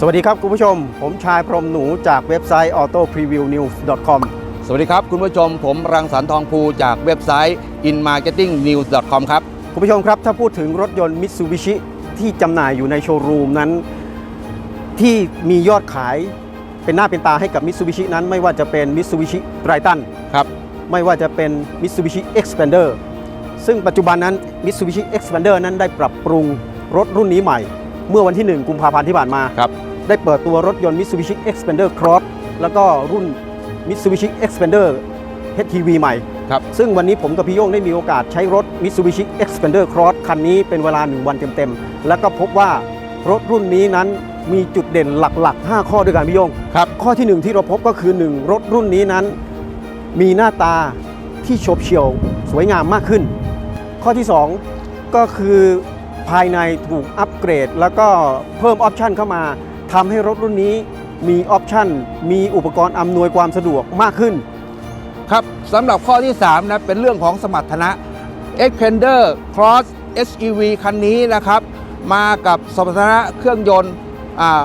สวัสดีครับคุณผู้ชม ผมชายพรหมหนูจากเว็บไซต์ autopreviewnews.com สวัสดีครับ คุณผู้ชมผมรังสรรค์ทองภูจากเว็บไซต์ inmarketingnews.com ครับ คุณผู้ชมครับ ถ้าพูดถึงรถยนต์ Mitsubishi ที่จำหน่ายอยู่ในโชว์รูมนั้น ที่มียอดขายเป็นหน้าเป็นตาให้กับ Mitsubishi นั้น ไม่ว่าจะเป็น Mitsubishi Triton ครับ ไม่ว่าจะเป็น Mitsubishi Xpander ซึ่งปัจจุบันนั้น Mitsubishi Xpander นั้นได้ปรับปรุงรถรุ่นนี้ใหม่ เมื่อวันที่ 1 กุมภาพันธ์ที่ผ่านมา ครับ ได้เปิดตัวรถยนต์ Mitsubishi Xpander Cross แล้วก็รุ่น Mitsubishi Xpander HTV ใหม่ ครับ ซึ่งวันนี้ผมกับพี่โย่งได้มีโอกาสใช้รถ Mitsubishi Xpander Cross คันนี้เป็นเวลา 1 วันเต็มๆ แล้วก็พบว่ารถรุ่นนี้นั้นมีจุดเด่นหลักๆ 5 ข้อด้วยกันพี่โย่ง ครับ ข้อทีหนึ่1 ที่เราพบก็คือ 1 รถรุ่นนี้นั้น มีหน้าตาที่โฉบเฉี่ยวสวยงามมากขึ้น ข้อที่ 2 ก็คือ ภายในถูกอัปเกรด แล้วก็เพิ่มออปชันเข้ามาทำให้รถรุ่นนี้มีออปชันมีอุปกรณ์อำนวยความสะดวกมากขึ้น ครับสำหรับข้อที่ 3 นะ เป็นเรื่องของสมรรถนะ Xpander Cross HEV คันนี้นะครับ มากับสมรรถนะเครื่องยนต์อ่า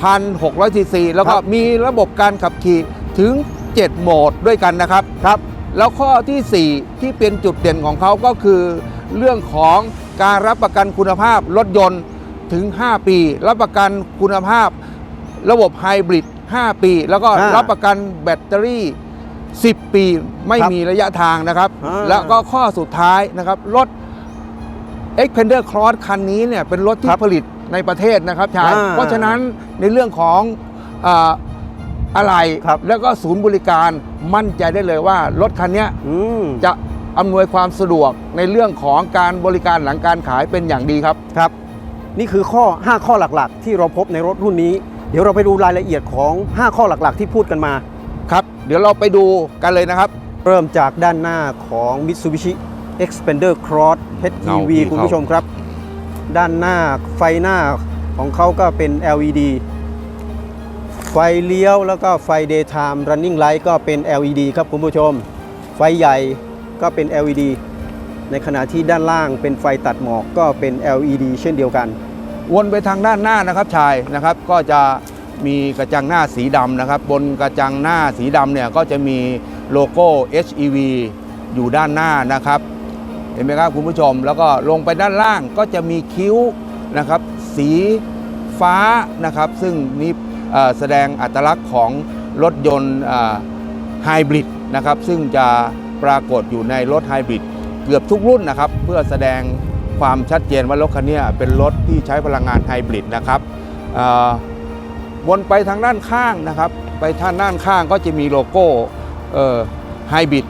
1,600ซีซีแล้วก็ครับมีระบบการขับขี่ถึง 7 โหมดด้วยกันนะครับครับ แล้วข้อทีสี่4 ที่เป็นจุดเด่นของเขาก็คือเรื่องของ การรับประกันคุณภาพรถยนต์ถึง 5 ปี รับประกันคุณภาพระบบไฮบริด 5 ปี แล้วก็อ่ารัรับประกันแบตเตอรี่ 10 ปีไม่ครับมีระยะทางนะครับ อ่า แล้วก็ข้อสุดท้ายนะครับ รถ Xpander Cross คันนี้เนี่ยเป็นรถที่ครับผลิตในประเทศนะครับชายอ่าเพราะฉะนั้นในเรื่องของอาอะไร ครับ แล้วก็ศูนย์บริการมั่นใจได้เลยว่ารถคันเนี้ย อืม จะ อำนวยความสะดวกในเรื่องของการบริการหลังการขายเป็นอย่างดีครับ ครับ นี่คือข้อ 5 ข้อหลักๆ ที่เราพบในรถรุ่นนี้ เดี๋ยวเราไปดูรายละเอียดของ 5 ข้อหลักๆ ที่พูดกันมา ครับ เดี๋ยวเราไปดูกันเลยนะครับ เริ่มจากด้านหน้าของ Mitsubishi Xpander Cross เงา HTV พี่คุณเขาผู้ชมครับ ด้านหน้าไฟหน้าของเขาก็เป็น LED ไฟเลี้ยวแล้วก็ไฟ daytime running light ก็เป็น LED ครับคุณผู้ชม ไฟใหญ่ ก็เป็น LED ในขณะที่ด้านล่างเป็นไฟตัดหมอกก็เป็น LED เช่นเดียวกัน วนไปทางด้านหน้านะครับชายนะครับก็จะมีกระจังหน้าสีดำนะครับ บนกระจังหน้าสีดำเนี่ยก็จะมีโลโก้ HEV อยู่ด้านหน้านะครับ เห็นไหมครับคุณผู้ชม แล้วก็ลงไปด้านล่างก็จะมีคิ้วนะครับ สีฟ้านะครับ ซึ่งนี่แสดงอัตลักษณ์ของรถยนต์ไฮบริดนะครับ ซึ่งจะ ปรากฏอยู่ในรถไฮบริดเกือบทุกรุ่นนะครับ เพื่อแสดงความชัดเจนว่ารถคันนี้เป็นรถที่ใช้พลังงานไฮบริดนะครับวนไปทางด้านข้างนะครับ ไปทางด้านข้างก็จะมีโลโก้ไฮบริด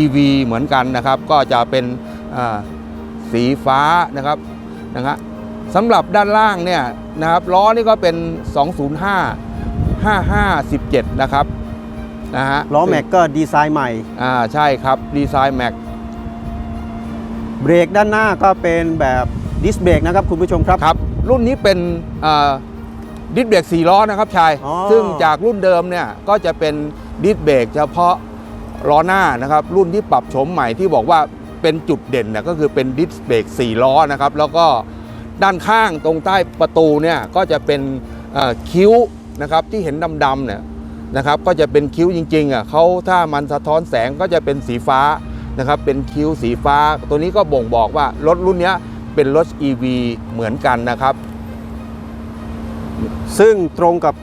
EV เหมือนกันนะครับ ก็จะเป็นอ่าสีฟ้านะครับนะฮะสำหรับด้านล่างเนี่ยนะครับล้อนี่ก็เป็น 205 5517 นะครับ นะฮะล้อแม็กก็ดีไซน์ใหม่อ่าใช่ครับดีไซน์แม็กเบรกด้านหน้าก็เป็นแบบดิสเบรกนะครับคุณผู้ชมครับครับรุ่นนี้เป็นดิสเบรก4ล้อนะครับชายอ๋อซึ่งจากรุ่นเดิมเนี่ยก็จะเป็นดิสเบรกเฉพาะล้อหน้านะครับ รุ่นที่ปรับโฉมใหม่ที่บอกว่าเป็นจุดเด่นเนี่ยก็คือเป็นดิสเบรก4ล้อนะครับ แล้วก็ด้านข้างตรงใต้ประตูเนี่ยก็จะเป็นเอ่อคิ้วนะครับที่เห็นดำๆเนี่ย นะครับก็จะเป็นคิ้วจริงๆอะเขาถ้ามันสะท้อนแสงก็จะเป็นสีฟ้านะครับเป็นคิ้วสีฟ้า ตัวนี้ก็บ่งบอกว่ารถรุ่นนี้เป็นรถ EV เหมือนกันนะครับ ซึ่งตรงกับ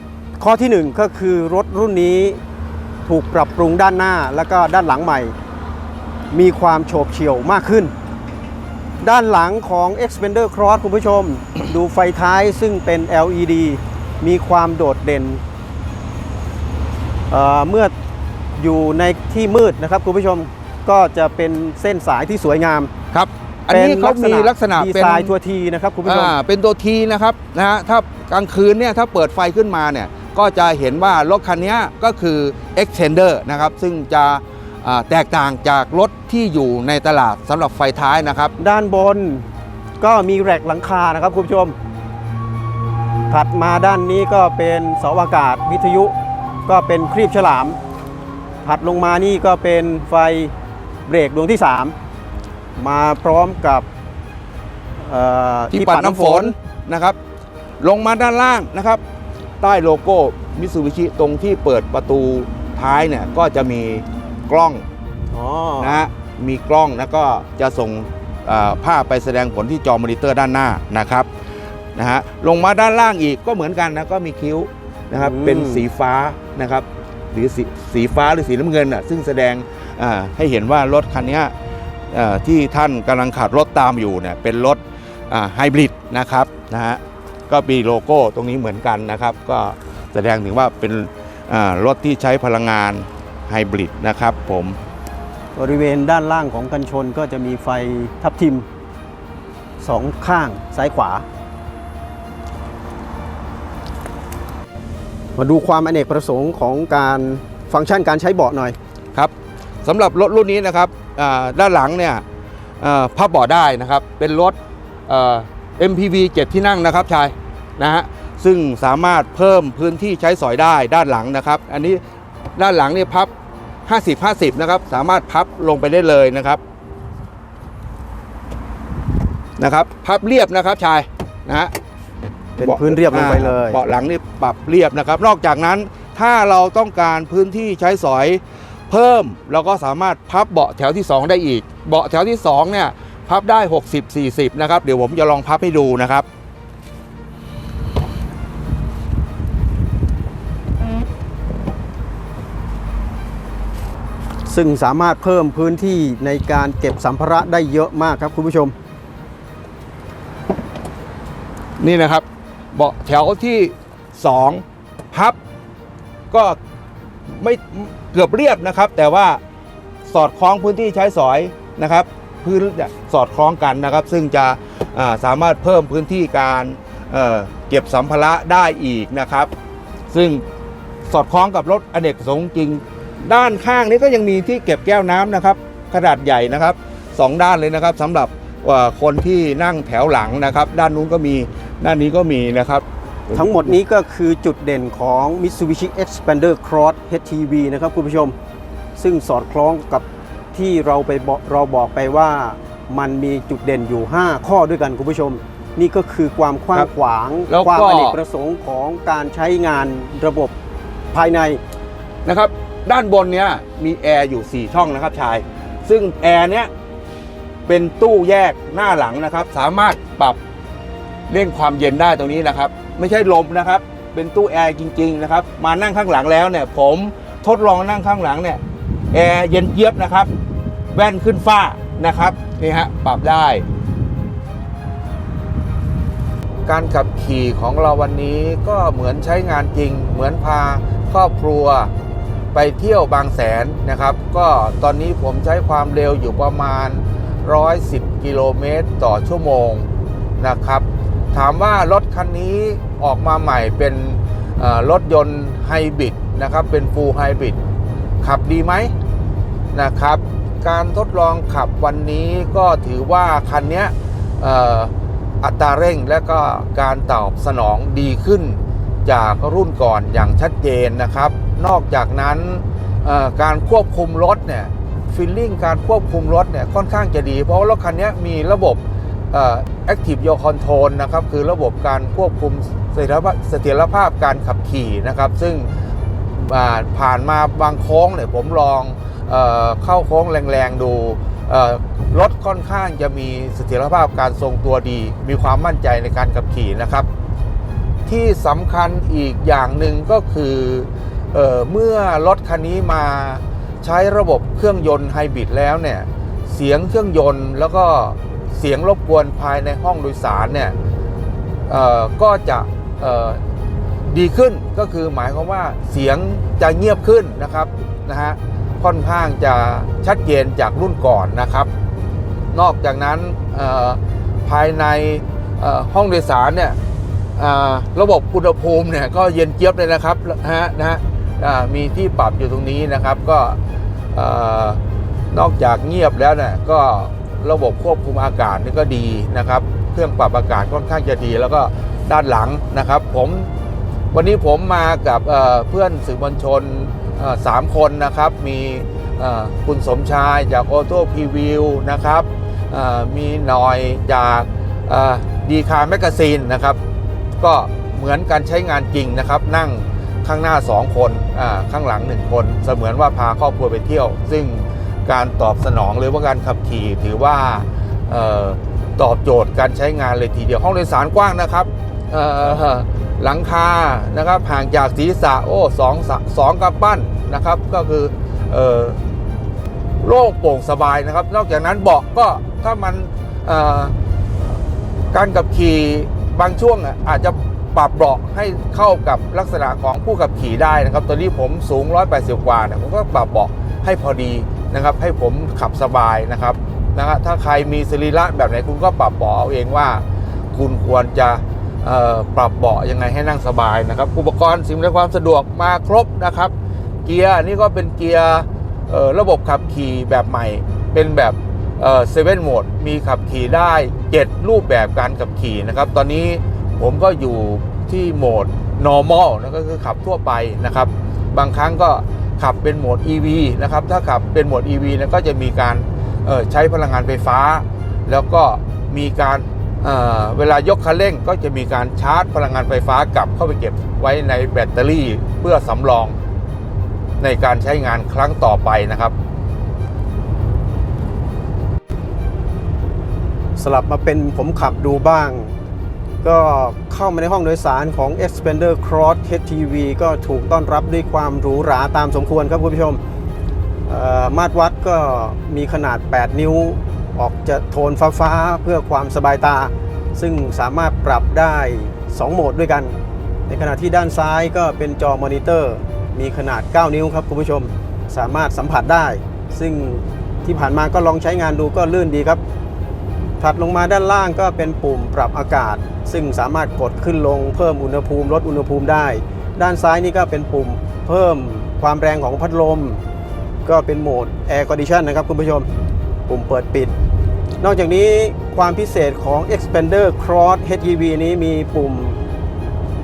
ข้อทีหนึ่1 ก็คือรถรุ่นนี้ถูกปรับปรุงด้านหน้าแล้วก็ด้านหลังใหม่ มีความโฉบเฉี่ยวมากขึ้น ด้านหลังของ Xpander Cross คุณผู้ชม ดูไฟท้ายซึ่งเป็น LED มีความโดดเด่น เอ่อเมื่ออยู่ในที่มืดนะครับคุณผู้ชมก็จะเป็นเส้นสายที่สวยงามครับ อันนี้เขามีลักษณะดีเป็นไซน์ทัวทีนะครับคุณผู้ชมอ่าเป็นตัวทีนะครับนะฮะถ้ากลางคืนเนี่ยถ้าเปิดไฟขึ้นมาเนี่ยก็จะเห็นว่ารถคันนี้ก็คือ Extender นะครับซึ่งจะอ่าแตกต่างจากรถที่อยู่ในตลาดสำหรับไฟท้ายนะครับ ด้านบนก็มีแรกหลังคานะครับคุณผู้ชม ถัดมาด้านนี้ก็เป็นเสาอากาศวิทยุ ก็เป็นครีบฉลาม ถัดลงมานี่ก็เป็นไฟเบรกดวงที่ 3 มาพร้อมกับเอ่อที่ปัดน้ำฝนนะครับ ลงมาด้านล่างนะครับ ใต้โลโก้มิ t ซูบิชิตรงที่เปิดประตูท้ายเนี่ยก็จะมีกล้องอ๋อนะฮะมีกล้องแล้วก็จะส่งเอ่อภาพไปแสดงผลที่จอมอนิเตอร์ด้านหน้านะครับนะฮะลงมาด้านล่างอีกก็เหมือนกันนะก็มีคิ้วนะครับเป็นสีฟ้า นะครับหรือสสีฟ้าหรือสีน้ำเงินอะซึ่งแสดงให้เห็นว่ารถคันนี้ที่ท่านกำลังขับรถตามอยู่เนี่ยเป็นรถไฮบริดนะครับนะฮะก็มีโลโก้ตรงนี้เหมือนกันนะครับ ก็แสดงถึงว่าเป็นรถที่ใช้พลังงานไฮบริดนะครับผมบริเวณด้านล่างของกันชนก็จะมีไฟทับทิมสองข้างซ้ายขวา มาดูความอเนกประสงค์ของการฟังก์ชันการใช้เบาะหน่อย ครับสำหรับรถรุ่นนี้นะครับด้านหลังเนี่ยพับเบาะได้นะครับ เป็นรถ MPV 7 ที่นั่งนะครับชายนะฮะซึ่งสามารถเพิ่มพื้นที่ใช้สอยได้ด้านหลังนะครับ อันนี้ด้านหลังเนี่ยพับ 50 50 นะครับ สามารถพับลงไปได้เลยนะครับนะครับ พับเรียบนะครับชายนะฮะ เป็นพื้นเรียบลงไปเลยอ่าเบาะหลังนี่ปรับเรียบนะครับ นอกจากนั้นถ้าเราต้องการพื้นที่ใช้สอยเพิ่มเราก็สามารถพับเบาะแถวที่ 2 ได้อีก เบาะแถวที่2เนี่ยพับได้ 60 40 นะครับ เดี๋ยวผมจะลองพับให้ดูนะครับซึ่งสามารถเพิ่มพื้นที่ในการเก็บสัมภาระได้เยอะมากครับคุณผู้ชม นี่นะครับ เบาะแถวที่ 2 พับ ก็ไม่เกือบเรียบนะครับ แต่ว่าสอดคล้องพื้นที่ใช้สอยนะครับพื้นสอดคล้องกันนะครับ ซึ่งจะาสามารถเพิ่มพื้นที่การเเก็บสัมภาระได้อีกนะครับ ซึ่งสอดคล้องกับรถอเนกประสงค์จริง ด้านข้างนี้ก็ยังมีที่เก็บแก้วน้ำนะครับ ขนาดใหญ่นะครับสองด้านเลยนะครับสำหรับคนที่นั่งแถวหลังนะครับ ด้านนู้นก็มี ด้านนี้ก็มีนะครับ ทั้งหมดนี้ก็คือจุดเด่นของ Mitsubishi Expander Cross HTV นะครับคุณผู้ชม ซึ่งสอดคล้องกับที่เราไปบอกเราบอกไปว่ามันมีจุดเด่นอยู่ 5 ข้อด้วยกันคุณผู้ชม นี่ก็คือความกว้าครังบขวางแล้วก็ความอเนกประสงค์ของการใช้งานระบบภายในนะครับ ด้านบนเนี้ยมีแอร์อยู่ 4 ช่องนะครับชาย ซึ่งแอร์เนี้ยเป็นตู้แยกหน้าหลังนะครับ สามารถปรับ เร่งความเย็นได้ตรงนี้นะครับ ไม่ใช่ลมนะครับ เป็นตู้แอร์จริงๆนะครับ มานั่งข้างหลังแล้วเนี่ย ผมทดลองนั่งข้างหลังเนี่ยแอร์เย็นเจี๊ยบนะครับ แว่นขึ้นฟ้านะครับนี่ฮะปรับได้ การขับขี่ของเราวันนี้ก็เหมือนใช้งานจริง เหมือนพาครอบครัวไปเที่ยวบางแสนนะครับ ก็ตอนนี้ผมใช้ความเร็วอยู่ประมาณ 110 กิโลเมตรต่อชั่วโมงนะครับ ถามว่ารถคันนี้ออกมาใหม่เป็นรถยนต์ไฮบริดนะครับเป็นฟูลไฮบริดขับดีไหมนะครับ การทดลองขับวันนี้ก็ถือว่าคันนี้อัตราเร่งและก็การตอบสนองดีขึ้นจากรุ่นก่อนอย่างชัดเจนนะครับ นอกจากนั้นการควบคุมรถเนี่ยฟีลลิ่งการควบคุมรถเนี่ยค่อนข้างจะดี เพราะรถคันนี้มีระบบ Active Your Control นะครับคือระบบการควบคุมเสถียรภาพการขับขี่นะครับ ซึ่งผ่านมาบางโค้งเนี่ยผมลองเออเข้าโค้งแรงๆดูรถค่อนข้างจะมีเสถียรภาพการทรงตัวดี มีความมั่นใจในการขับขี่นะครับ ที่สำคัญอีกอย่างหนึ่งก็คือเออเมื่อรถคันนี้มาใช้ระบบเครื่องยนต์ไฮบริดแล้วเนี่ยเสียงเครื่องยนต์แล้วก็ เสียงรบกวนภายในห้องโดยสารเนี่ยก็จะดีขึ้นก็คือหมายความว่าเสียงจะเงียบขึ้นนะครับนะฮะค่อนข้างจะชัดเจนจากรุ่นก่อนนะครับ นอกจากนั้นภายในห้องโดยสารเนี่ยระบบอุณหภูมิเนี่ยก็เย็นเจี๊ยบเลยนะครับนะฮะนะฮะมีที่ปรับอยู่ตรงนี้นะครับก็นอกจากเงียบแล้วเนี่ยก็ ระบบควบคุมอากาศนี่ก็ดีนะครับ เครื่องปรับอากาศค่อนข้างจะดี แล้วก็ด้านหลังนะครับ ผมวันนี้ผมมากับเพื่อนสื่อมวลชนสามคนนะครับ มีคุณสมชายจากออโต้พรีวิวนะครับมีหน่อยจากดีคาร์แมกกาซีนนะครับ ก็เหมือนการใช้งานจริงนะครับ นั่งข้างหน้า 2 คนข้างหลัง 1 คน เสมือนว่าพาครอบครัวไปเที่ยว ซึ่ง การตอบสนองหรือว่าการขับขี่ถือว่าออตอบโจทย์การใช้งานเลยทีเดียวห้องโดยสารกว้างนะครับหลังคานะครับห่างจากศีรษะโอ้สองสองกำปั้นนะครับ ก็คืออโล่งโปร่งสบายนะครับ นอกจากนั้นเบาะก็ถ้ามันการขับขี่บางช่วงอะอาจจะปรับเบาะให้เข้ากับลักษณะของผู้ขับขี่ได้นะครับ ตอนนี้ผมสูง 180 กว่าเนี่ยผมก็ปรับเบาะ ให้พอดีนะครับ ให้ผมขับสบายนะครับนะฮะถ้าใครมีสรีระแบบไหนคุณก็ปรับเบาะเอาเองว่า คุณควรจะปรับเบาะยังไงให้นั่งสบายนะครับ อุปกรณ์สิ่งอำนวยความสะดวกมาครบนะครับ เกียร์นี่ก็เป็นเกียร์ระบบขับขี่แบบใหม่ เป็นแบบเซเว่นโหมดมีขับขี่ได้ 7 รูปแบบการขับขี่นะครับ ตอนนี้ผมก็อยู่ที่โหมด normal นะก็คือขับทั่วไปนะครับ บางครั้งก็ ขับเป็นโหมด EV นะครับถ้าขับเป็นโหมด EV นะก็จะมีการใช้พลังงานไฟฟ้า แล้วก็มีการเเวลายกคันเร่งก็จะมีการชาร์จพลังงานไฟฟ้ากลับเข้าไปเก็บไว้ในแบตเตอรี่เพื่อสำรองในการใช้งานครั้งต่อไปนะครับสลับมาเป็นผมขับดูบ้าง ก็เข้ามาในห้องโดยสารของ Expander Cross HTV ก็ถูกต้อนรับด้วยความหรูหราตามสมควรครับคุณผู้ชมมาตรวัดก็มีขนาด 8 นิ้ว ออกจะโทนฟ้าๆเพื่อความสบายตา ซึ่งสามารถปรับได้ 2 โหมดด้วยกัน ในขณะที่ด้านซ้ายก็เป็นจอมอนิเตอร์ มีขนาด 9 นิ้วครับคุณผู้ชม สามารถสัมผัสได้ ซึ่งที่ผ่านมาก็ลองใช้งานดูก็ลื่นดีครับ ถัดลงมาด้านล่างก็เป็นปุ่มปรับอากาศ ซึ่งสามารถกดขึ้นลงเพิ่มอุณหภูมิลดอุณหภูมิได้ ด้านซ้ายนี่ก็เป็นปุ่มเพิ่มความแรงของพัดลม ก็เป็นโหมด Air Condition นะครับคุณผู้ชม ปุ่มเปิดปิด นอกจากนี้ความพิเศษของ Expander Cross HEV นี้มีปุ่ม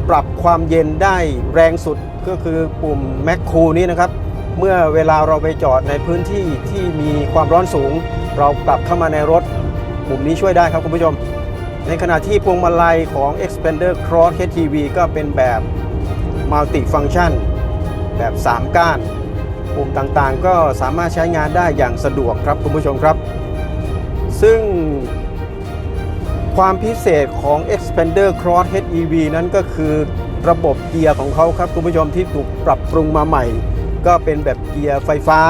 ปรับความเย็นได้แรงสุดก็คือปุ่ม Max Cool นี้นะครับ เมื่อเวลาเราไปจอดในพื้นที่ที่มีความร้อนสูง เราปรับเข้ามาในรถ ปุ่มนี้ช่วยได้ครับคุณผู้ชม ในขณะที่พวงมาลัยของ Expander Cross HTV ก็เป็นแบบ Multi Function แบบ 3 ก้าน ปุ่มต่างๆ ก็สามารถใช้งานได้อย่างสะดวกครับคุณผู้ชมครับ ซึ่งความพิเศษของ Expander Cross HEV นั้นก็คือระบบเกียร์ของเขาครับคุณผู้ชมที่ถูกปรับปรุงมาใหม่ ก็เป็นแบบเกียร์ไฟฟ้า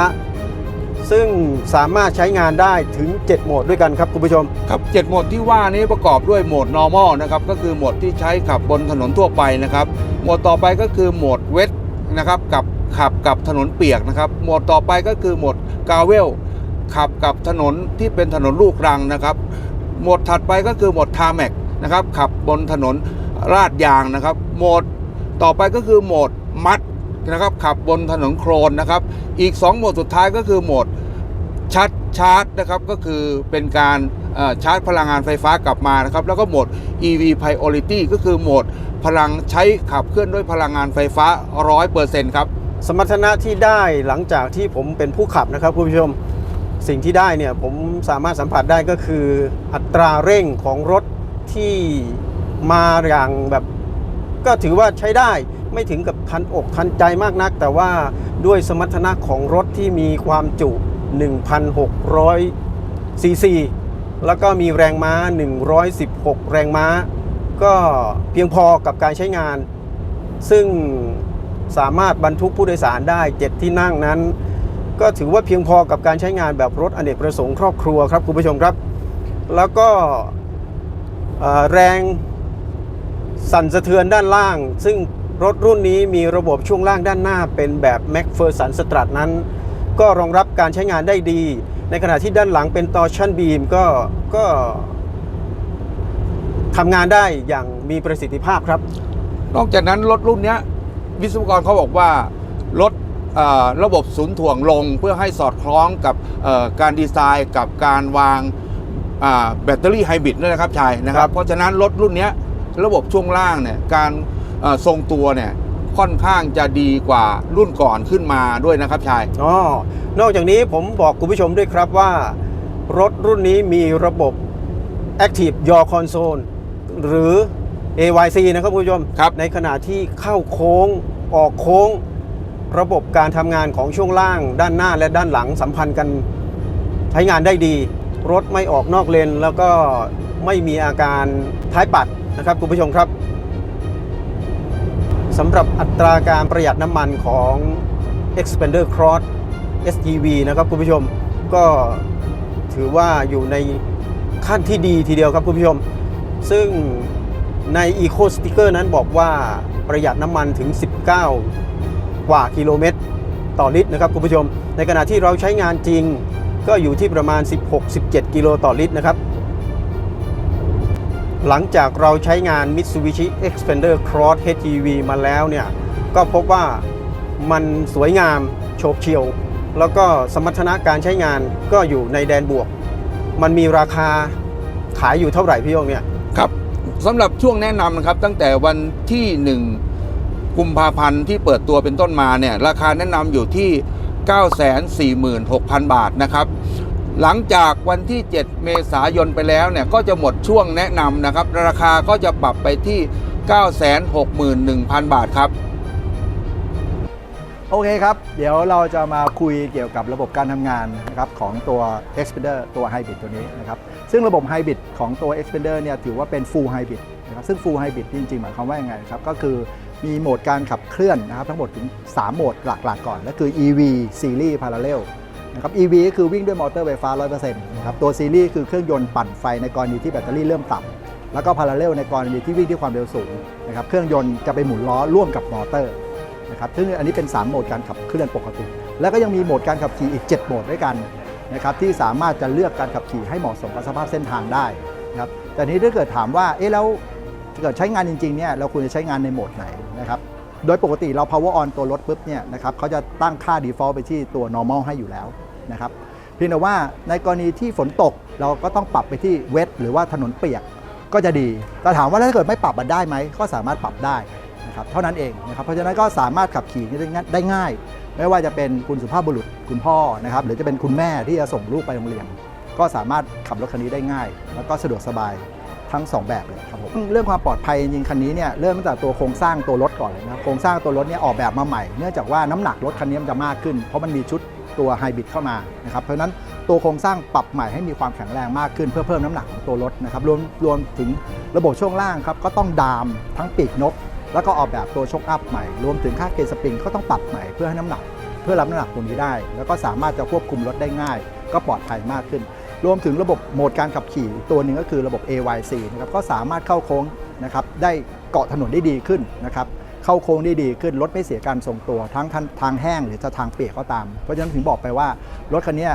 ซึ่งสามารถใช้งานได้ถึง 7 โหมดด้วยกันครับคุณผู้ชม ครับ7โหมดที่ว่านี้ประกอบด้วยโหมด normal นะครับก็คือโหมดที่ใช้ขับบนถนนทั่วไปนะครับโหมดต่อไปก็คือโหมด wet นะครับกับขับกับถนนเปียกนะครับโหมดต่อไปก็คือโหมด gravel ขับกับถนนที่เป็นถนนลูกรังนะครับโหมดถัดไปก็คือโหมด tarmac นะครับขับบนถนนลาดยางนะครับโหมดต่อไปก็คือโหมดมัด นะครับขับบนถนนโครนนะครับ อีก 2 โหมดสุดท้ายก็คือโหมดชาร์จชาร์จนะครับก็คือเป็นการชาร์จพลังงานไฟฟ้ากลับมานะครับแล้วก็โหมด EV Priority ก็คือโหมดพลังใช้ขับเคลื่อนด้วยพลังงานไฟฟ้า 100%ครับสมรรถนะที่ได้หลังจากที่ผมเป็นผู้ขับนะครับคุณผู้ชมสิ่งที่ได้เนี่ยผมสามารถสัมผัสได้ก็คืออัตราเร่งของรถที่มาอย่างแบบ ก็ถือว่าใช้ได้ ไม่ถึงกับทันอกทันใจมากนัก แต่ว่าด้วยสมรรถนะของรถที่มีความจุ 1,600ซีซีแล้วก็มีแรงม้า 116 แรงม้า ก็เพียงพอกับการใช้งาน ซึ่งสามารถบรรทุกผู้โดยสารได้ 7 ที่นั่งนั้น ก็ถือว่าเพียงพอกับการใช้งานแบบรถอเนกประสงค์ครอบครัวครับคุณผู้ชมครับ แล้วก็แรงสั่นสะเทือนด้านล่าง ซึ่ง รถรุ่นนี้มีระบบช่วงล่างด้านหน้าเป็นแบบ m a c p h e r s o n Strat นั้น ก็รองรับการใช้งานได้ดี ในขณะที่ด้านหลังเป็น Torsion Beam ก็ก็ทำงานได้อย่างมีประสิทธิภาพครับ นอกจากนั้นรถรุ่นเนี้ยวิศวกรเขาบอกว่าลดเอ่อระบบศูนย์ถ่วงลงเพื่อให้สอดคล้องกับเอ่อการดีไซน์กับการวางอ่าแบตเตอรี่ไฮบริดด้วยนะครับชายนะคครัรับบเพราะฉะนั้นรถรุ่นเนี้ยระบบช่วงล่างเนี่ยการเอ่อ ทรงตัวเนี่ยค่อนข้างจะดีกว่ารุ่นก่อนขึ้นมาด้วยนะครับชายอ๋อนอกจากนี้ผมบอกคุณผู้ชมด้วยครับว่า รถรุ่นนี้มีระบบ Active Yaw Console หรือ AYC นะครับคุณผู้ชมครับในขณะที่เข้าโค้งออกโค้ง ระบบการทำงานของช่วงล่าง ด้านหน้าและด้านหลังสัมพันธ์กันใช้งานได้ดี รถไม่ออกนอกเลน แล้วก็ไม่มีอาการท้ายปัดนะครับคุณผู้ชมครับ สำหรับอัตราการประหยัดน้ำมันของ Expander Cross SGV นะครับคุณผู้ชมก็ถือว่าอยู่ในขั้นที่ดีทีเดียวครับคุณผู้ชม ซึ่งใน Eco Sticker นั้นบอกว่าประหยัดน้ำมันถึง 19 กว่ากิโลเมตรต่อลิตรนะครับคุณผู้ชม ในขณะที่เราใช้งานจริงก็อยู่ที่ประมาณ 16-17 กิโลต่อลิตรนะครับ หลังจากเราใช้งาน Mitsubishi Xpander Cross HEV มาแล้วเนี่ย ก็พบว่ามันสวยงามโฉบเฉี่ยว แล้วก็สมรรถนะการใช้งานก็อยู่ในแดนบวก มันมีราคาขายอยู่เท่าไหร่พี่โยงเนี่ย ครับสำหรับช่วงแนะนำนะครับ ตั้งแต่วันที่ 1 กุมภาพันธ์ที่เปิดตัวเป็นต้นมาเนี่ย ราคาแนะนำอยู่ที่ 946,000 บาทนะครับ หลังจากวันที่ 7 เมษายนไปแล้วเนี่ยก็จะหมดช่วงแนะนำนะครับ ราคาก็จะปรับไปที่ 961,000 บาทครับ โอเคครับ เดี๋ยวเราจะมาคุยเกี่ยวกับระบบการทำงานนะครับของตัว Expander ตัว Hybrid ตัวนี้นะครับ ซึ่งระบบ Hybrid ของตัว Expander เนี่ยถือว่าเป็น Full Hybrid นะครับซึ่ง Full Hybrid จริงๆ หมายความว่ายังไงครับ ก็คือมีโหมดการขับเคลื่อนนะครับทั้งหมดถึง 3 โหมดหลักๆ ก่อน ก็คือ EV Series Parallel นะครับ EV ก็คือวิ่งด้วยมอเตอร์ไฟฟ้า 100%นะครับตัว Series คือเครื่องยนต์ปั่นไฟในกรณีที่แบตเตอรี่เริ่มต่ำแล้วก็ Parallel ในกรณีที่วิ่งที่ความเร็วสูงนะครับเครื่องยนต์จะไปหมุนล้อร่วมกับมอเตอร์นะครับซึ่งอันนี้เป็น 3 โหมดการขับเคลื่อนปกติ แล้วก็ยังมีโหมดการขับขี่อีก 7 โหมดด้วยกันนะครับที่สามารถจะเลือกการขับขี่ให้เหมาะสมกับสภาพเส้นทางได้นะครับแต่นี้ถ้าเกิดถามว่าเอ๊ะแล้วถ้าเกิดใช้งานจริงๆเนี่ยเราควรจะใช้งานในโหมดไหนนะครับโดยปกติเรา power on ตัวรถปุ๊บเนี่ยนะครับเขาจะตั้งค่า default ไปที่ตัว normal ให้อยู่แล้ว นะครับเพียงแต่ว่าในกรณีที่ฝนตกเราก็ต้องปรับไปที่ wet หรือว่าถนนเปียกก็จะดีแต่ถามว่าถ้าเกิดไม่ปรับมันได้ไหมก็สามารถปรับได้นะครับเท่านั้นเองนะครับเพราะฉะนั้นก็สามารถขับขี่ได้ง่ายได้ง่าย ไม่ว่าจะเป็นคุณสุภาพบุรุษคุณพ่อนะครับหรือจะเป็นคุณแม่ที่จะส่งลูกไปโรงเรียน ก็สามารถขับรถคันนี้ได้ง่าย แล้วก็สะดวกสบายทั้ง 2 แบบเลยครับผมเรื่องความปลอดภัยจริงๆคันนี้เนี่ยเริ่มตั้งแต่ตัวโครงสร้างตัวรถก่อนเลยนะครับโครงสร้างตัวรถเนี่ยออกแบบมาใหม่เนื่องจากว่าน้ำหนักรถคันนี้มันจะมากขึ้น เพราะมันมีชุด ตัวไฮบริดเข้ามานะครับเพราะนั้นตัวโครงสร้างปรับใหม่ให้มีความแข็งแรงมากขึ้นเพื่อเพิ่มน้ำหนักของตัวรถนะครับรวมรวมถึงระบบช่วงล่างครับก็ต้องดามทั้งปีกนก แล้วก็ออกแบบตัวชกอัพใหม่ รวมถึงค่าเกณฑ์สปริงก็ต้องปรับใหม่เพื่อให้น้ำหนัก เพื่อรับน้ำหนักตรงนี้ได้ แล้วก็สามารถจะควบคุมรถได้ง่าย ก็ปลอดภัยมากขึ้น รวมถึงระบบโหมดการขับขี่ตัวหนึ่งก็คือระบบ AYC นะครับก็สามารถเข้าโค้งนะครับได้เกาะถนนได้ดีขึ้นนะครับ เข้าโค้งได้ดีขึ้นรถไม่เสียการทรงตัวทั้งทางทางแห้งหรือจะทางเปียกก็ตาม เพราะฉะนั้นถึงบอกไปว่ารถคันนี้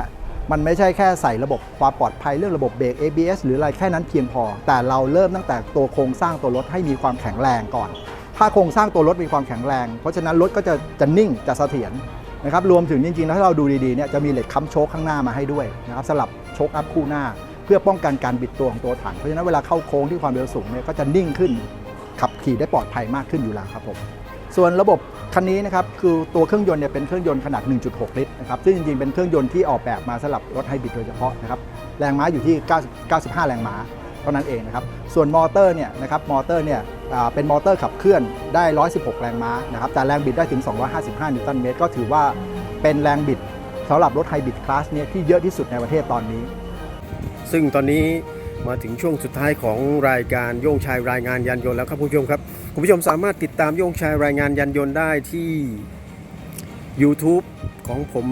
มันไม่ใช่แค่ใส่ระบบความปลอดภัยเรื่องระบบเบรก ABS หรืออะไรแค่นั้นเพียงพอ แต่เราเริ่มตั้งแต่ตัวโครงสร้างตัวรถให้มีความแข็งแรงก่อน ถ้าโครงสร้างตัวรถมีความแข็งแรง เพราะฉะนั้นรถก็จะจะนิ่งจะเสถียรนะครับรวมถึงจริงๆแล้วถ้าเราดูดีๆเนี่ยจะมีเหล็กค้ำโชคข้างหน้ามาให้ด้วยนะครับสลับโชคอัพคู่หน้า เพื่อป้องกันการบิดตัวของตัวถังเพราะฉะนั้นเวลาเข้าโค้งที่ความเร็วสูงเนี่ยก็จะนิ่งขึ้น ขับขี่ได้ปลอดภัยมากขึ้นอยู่แล้วครับผมส่วนระบบคันนี้นะครับคือตัวเครื่องยนต์เนี่ยเป็นเครื่องยนต์ขนาด 1.6 ลิตรนะครับซึ่งจริงๆ เป็นเครื่องยนต์ที่ออกแบบมาสำหรับรถไฮบริดโดยเฉพาะนะครับแรงม้าอยู่ที่9 95 แรงม้าเท่านั้นเองนะครับส่วนมอเตอร์เนี่ยนะครับมอเตอร์เนี่ยเป็นมอเตอร์ขับเคลื่อนได้ 116 แรงม้านะครับแต่แรงบิดได้ถึง 255 นิวตันเมตร ก็ถือว่าเป็นแรงบิดสำหรับรถไฮบริดคลาสเนี่ยที่เยอะที่สุดในประเทศตอนนี้ ซึ่งตอนนี้ มาถึงช่วงสุดท้ายของรายการโย่งชายรายงานยานยนต์แล้วครับคุณผู้ชมครับคุณผู้ชมสามารถติดตามโย่งชายรายงานยานยนต์ได้ที่ YouTube ของผม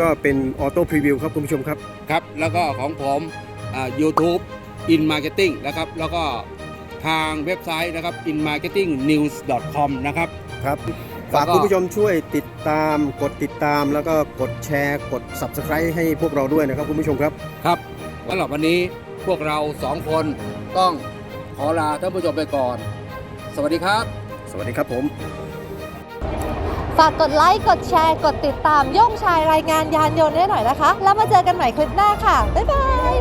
ก็เป็นออโต้พรีวิวครับคุณผู้ชมครับ ครับ แล้วก็ของผมอ่า YouTube in marketing นะครับ แล้วก็ทางเว็บไซต์นะครับ in marketing news com นะครับ ครับแล้วก็ฝากคุณผู้ชมช่วยติดตามกดติดตามแล้วก็กดแชร์ กด Subscribe ให้พวกเราด้วยนะครับคุณผู้ชมครับ ครับสำหรับวันนี้ พวกเราสองคนต้องขอลาท่านผู้ชมไปก่อน สวัสดีครับ สวัสดีครับผม ฝากกดไลค์ กดแชร์ กดติดตามโย่งชายรายงานยานยนต์ได้หน่อยนะคะ แล้วมาเจอกันใหม่คลิปหน้าค่ะ บ๊ายบาย